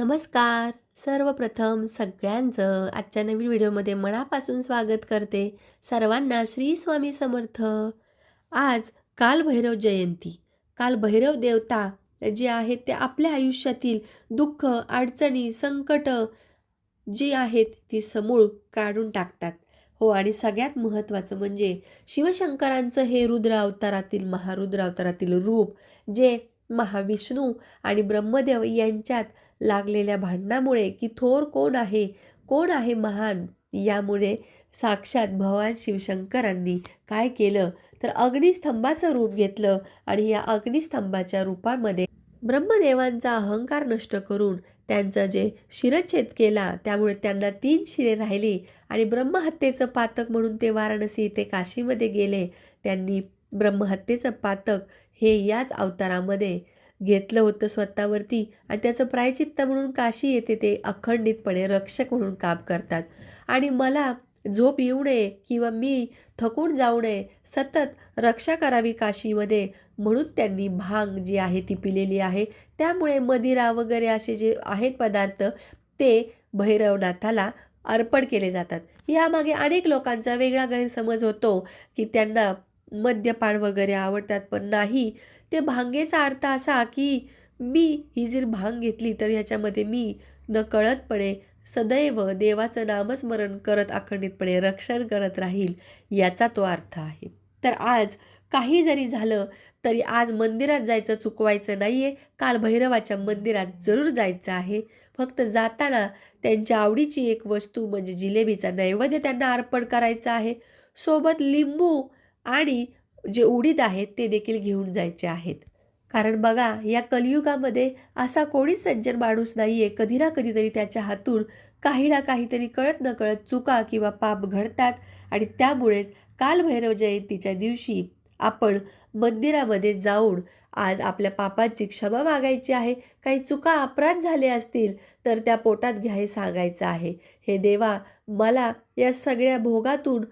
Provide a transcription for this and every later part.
नमस्कार. सर्वप्रथम सगळ्यांचं आजच्या नवीन व्हिडिओमध्ये मनापासून स्वागत करते सर्वांना श्री स्वामी समर्थ. आज कालभैरव जयंती. काल भैरव देवता जे आहेत ते आपल्या आयुष्यातील दुःख अडचणी संकट जी आहेत ती समूळ काढून टाकतात. हो आणि सगळ्यात महत्त्वाचं म्हणजे शिवशंकरांचं हे रुद्र अवतारातील महारुद्र अवतारातील रूप जे महाविष्णू आणि ब्रह्मदेव यांच्यात लागलेल्या भांडणामुळे की थोर कोण आहे कोण आहे महान? यामुळे साक्षात भगवान शिवशंकरांनी काय केलं? तर अग्निस्तंभाचं रूप घेतलं आणि या अग्निस्तंभाच्या रूपामध्ये ब्रह्मदेवांचा अहंकार नष्ट करून त्यांचं जे शिरच्छेद केला त्यामुळे त्यांना तीन शिरे राहिली आणि ब्रह्महत्येचं पातक म्हणून ते वाराणसी ते काशीमध्ये गेले. त्यांनी ब्रह्महत्येचं पातक हे याच अवतारामध्ये घेतलं होतं स्वतःवरती आणि त्याचं प्रायचित्त म्हणून काशी येते ते अखंडितपणे रक्षक म्हणून काम करतात. आणि मला झोप येऊ नये किंवा मी थकून जाऊ नये सतत रक्षा करावी काशीमध्ये म्हणून त्यांनी भांग जी आहे ती पिलेली आहे. त्यामुळे मदिरा वगैरे असे जे आहेत पदार्थ ते भैरवनाथाला अर्पण केले जातात. यामागे अनेक लोकांचा वेगळा गैरसमज होतो की त्यांना मद्यपान वगैरे आवडतात पण नाही. ते भांगेचा अर्थ असा की मी ही जर भांग घेतली तर ह्याच्यामध्ये मी नकळतपणे सदैव देवाचं नामस्मरण करत अखंडितपणे रक्षण करत राहील याचा तो अर्थ आहे. तर आज काही जरी झालं तरी आज मंदिरात जायचं चुकवायचं नाही आहे काल भैरवाच्या मंदिरात जरूर जायचं आहे. फक्त जाताना त्यांच्या आवडीची एक वस्तू म्हणजे जिलेबीचा नैवेद्य त्यांना अर्पण करायचा आहे. सोबत लिंबू आणि जे उडीद आहेत ते देखील घेऊन जायचे आहेत. कारण बघा या कलियुगामध्ये असा कोणीच सज्जन माणूस नाही आहे कधी ना कधीतरी त्याच्या हातून काही ना काहीतरी कळत न कळत चुका किंवा पाप घडतात आणि त्यामुळेच कालभैरव जयंतीच्या दिवशी आपण मंदिरामध्ये जाऊन आज आपल्या पापाची क्षमा मागायची आहे. काही चुका अपराध झाले असतील तर त्या पोटात घ्या हे सांगायचं आहे. हे देवा मला या सगळ्या भोगातून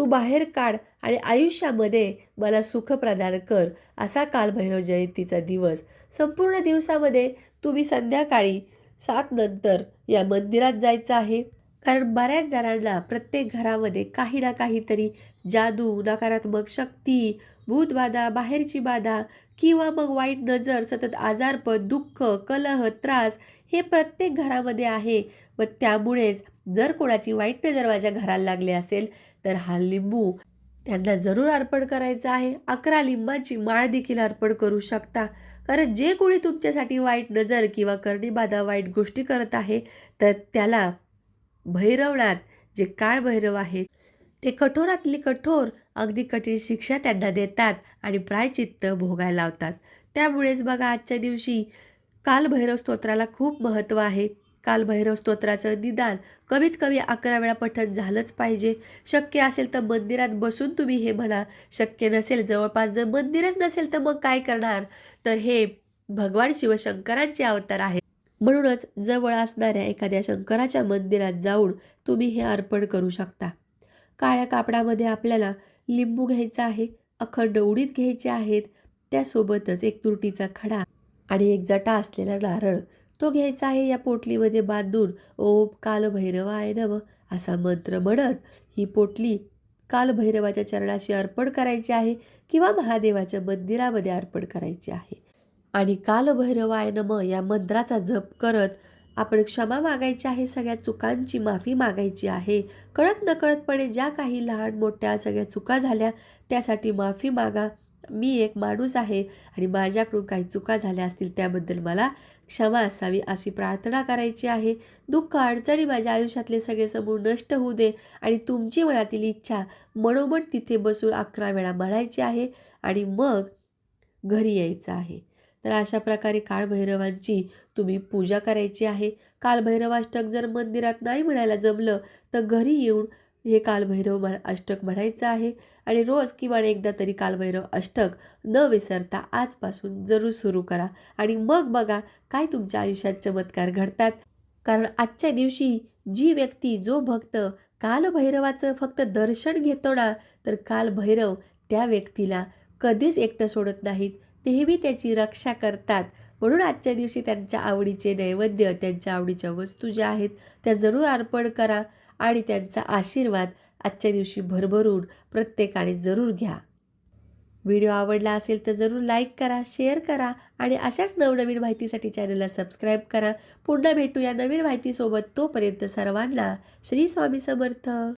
तू बाहेर काढ आणि आयुष्यामध्ये मला सुख प्रदान कर असा कालभैरव जयंतीचा दिवस. संपूर्ण दिवसामध्ये तुम्ही संध्याकाळी सात नंतर या मंदिरात जायचं आहे. कारण बऱ्याच जणांना प्रत्येक घरामध्ये काही ना काहीतरी जादू नकारात्मक शक्ती भूतबाधा बाहेरची बाधा किंवा मग वाईट नजर सतत आजारपद दुःख कलह त्रास हे प्रत्येक घरामध्ये आहे. व त्यामुळेच जर कोणाची वाईट नजर माझ्या घराला लागली असेल तर हा लिंबू त्यांना जरूर अर्पण करायचा आहे. अकरा लिंबाची माळ देखील अर्पण करू शकता. कारण जे कोणी तुमच्यासाठी वाईट नजर किंवा कर्णीबाधा वाईट गोष्टी करत आहे तर त्याला भैरवनाथ जे काळ भैरव आहेत ते कठोरातली कठोर अगदी कठीण शिक्षा त्यांना देतात आणि प्रायचित्त भोगायला लावतात. त्यामुळेच बघा आजच्या दिवशी कालभैरव स्तोत्राला खूप महत्त्व आहे. कालभैरव स्तोत्राचं निदान कमीत कमी अकरा वेळा पठण झालंच पाहिजे. शक्य असेल तर मंदिरात बसून तुम्ही हे म्हणा. शक्य नसेल जवळपास जर मंदिरच नसेल तर मग काय करणार? तर हे भगवान शिवशंकरांचे अवतार आहे म्हणूनच जवळ असणाऱ्या एखाद्या शंकराच्या मंदिरात जाऊन तुम्ही हे अर्पण करू शकता. काळ्या कापडामध्ये आपल्याला लिंबू घ्यायचा आहे अखंड उडीद घ्यायचे आहेत त्यासोबतच एक तुरटीचा खडा आणि एक जटा असलेला नारळ तो घ्यायचा आहे या पोटलीमध्ये बांधून. ओम कालभैरवाय नव असा मंत्र म्हणत ही पोटली कालभैरवाच्या चरणाशी अर्पण करायची आहे किंवा महादेवाच्या मंदिरामध्ये अर्पण करायची आहे. आणि कालभैरवाय नम या मंत्राचा जप करत आपण क्षमा मागायची आहे सगळ्या चुकांची माफी मागायची आहे. कळत नकळतपणे ज्या काही लहान मोठ्या सगळ्या चुका झाल्या त्यासाठी माफी मागा. मी एक माणूस आहे आणि माझ्याकडून काही चुका झाल्या असतील त्याबद्दल मला क्षमा असावी अशी प्रार्थना करायची आहे. दुःख अडचणी माझ्या आयुष्यातले सगळे समूळ नष्ट होऊ दे आणि तुमची मनातील इच्छा मनोमन तिथे बसून अकरा वेळा म्हणायची आहे आणि मग घरी यायचं आहे. तर अशा प्रकारे काळभैरवांची तुम्ही पूजा करायची आहे. कालभैरवाष्टक जर मंदिरात नाही म्हणायला जमलं तर घरी येऊन हे कालभैरव म अष्टक म्हणायचं आहे. आणि रोज किमान एकदा तरी कालभैरव अष्टक न विसरता आजपासून जरूर सुरू करा. आणि मग बघा काय तुमच्या आयुष्यात चमत्कार घडतात. कारण आजच्या दिवशी जी व्यक्ती जो भक्त कालभैरवाचं फक्त दर्शन घेतो ना तर कालभैरव त्या व्यक्तीला कधीच एकटं सोडत नाहीत. नेहमी त्याची रक्षा करतात. म्हणून आजच्या दिवशी त्यांच्या आवडीचे नैवेद्य त्यांच्या आवडीच्या वस्तू ज्या आहेत त्या जरूर अर्पण करा. आणि त्यांचा आशीर्वाद आजच्या दिवशी भरभरून प्रत्येकाने जरूर घ्या. व्हिडिओ आवडला असेल तर जरूर लाईक करा शेअर करा आणि अशाच नवनवीन माहितीसाठी चॅनलला सबस्क्राईब करा. पुन्हा भेटूया नवीन माहितीसोबत तोपर्यंत सर्वांना श्री स्वामी समर्थ.